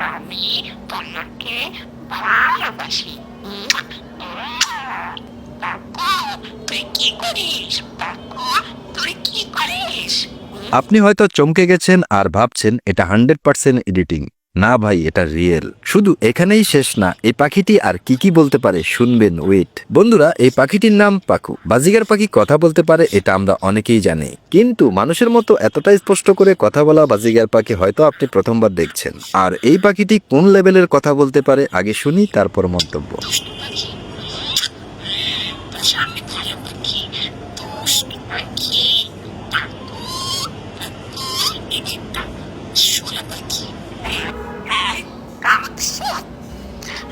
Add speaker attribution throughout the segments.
Speaker 1: আমি তোমাকে ভালোবাসি।
Speaker 2: আপনি হয়তো চমকে গেছেন আর ভাবছেন এটা হান্ড্রেড পার্সেন্ট এডিটিং। না ভাই এটা রিয়েল শুধু এখানেই শেষ না এই পাখিটি আর কি কি বলতে পারে শুনবেন ওয়েট বন্ধুরা এই পাখিটির নাম পাকু বাজিগার পাখি কথা বলতে পারে এটা আমরা অনেকেই জানি কিন্তু মানুষের মতো এতটাই স্পষ্ট করে কথা বলা বাজিগার পাখি হয়তো আপনি প্রথমবার দেখছেন আর এই পাখিটি কোন লেভেলের কথা বলতে পারে আগে শুনি তারপর মন্তব্য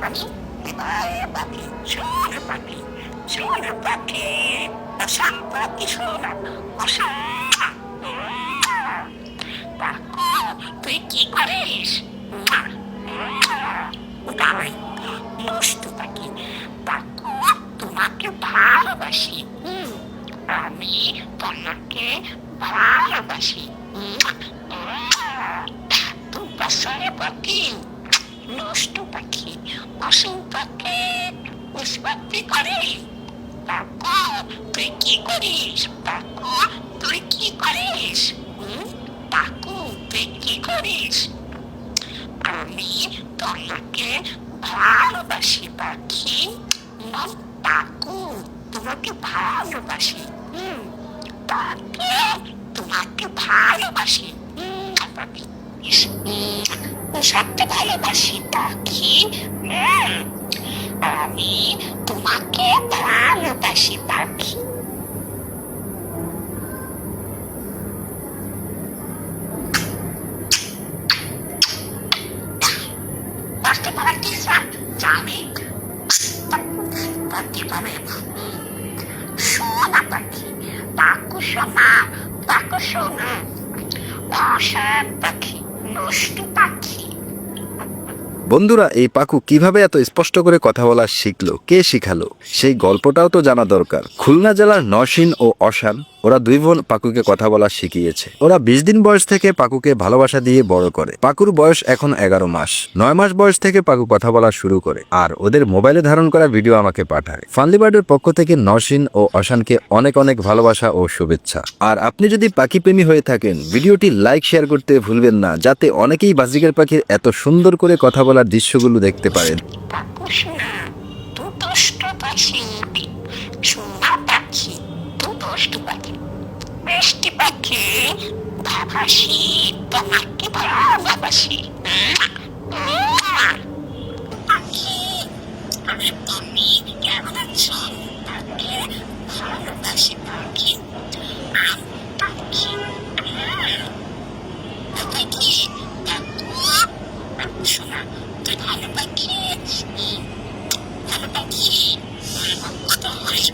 Speaker 1: পাখি পাখি পাখি পাখি অসাম তুই কি করিস দাঁড়াই পাখি পাকু তোমাকে ভালোবাসি আমি তোমাকে ভালোবাসি তুই পাশে পাখি দুষ্টু পাখি পাখি উৎপত্তি করে পাকু তুই কি করিস? পাকু তুই কি করিস? হুম, তুই কি করিস? আমি তোমাকে ভালোবাসি পাখি। নাম তোমাকে ভালোবাসি। হুম? পাখি তোমাকে ভালোবাসি। সত্যি ভালোবাসি পাখি। আমি তোমাকে ভালোবাসি পাখি। পারতে পারা কি জানি। পারতে পারে সোনা পাখি পাকু সোনা পাকু সোনা অসার পাখি, নষ্টু পাখি।
Speaker 2: বন্ধুরা, এই পাকু কীভাবে এত স্পষ্ট করে কথা বলা শিখলো? কে শিখালো? সেই গল্পটাও তো জানা দরকার। খুলনা জেলার নসীন ও অশান ওরা দুই বোন পাকুকে কথা বলা শিখিয়েছে। ওরা বিশ দিন বয়স থেকে পাকুকে ভালোবাসা দিয়ে বড় করে। পাকুর বয়স এখন এগারো মাস। নয় মাস বয়স থেকে পাকু কথা বলা শুরু করে। আর ওদের মোবাইলে ধারণ করা ভিডিও আমাকে পাঠায়। ফানলিবার্ডের পক্ষ থেকে নরসিন ও অশানকে অনেক অনেক ভালোবাসা ও শুভেচ্ছা। আর আপনি যদি পাখি প্রেমী হয়ে থাকেন, ভিডিওটি লাইক, শেয়ার করতে ভুলবেন না, যাতে অনেকেই বাজিকার পাখির এত সুন্দর করে কথা বলার দৃশ্যগুলো দেখতে পারেন।
Speaker 1: পাখি দুষ্ট পাখি। মিষ্টি পাখি ভাবাসি তোমাকে ভালোবাসি পাখি আমি তুমি কেমন আছো? পাখি, ভালোবাসি পাখি। পাখি পাখি শোনা তুই ভালো পাখি ভালো পাখি কত হরিস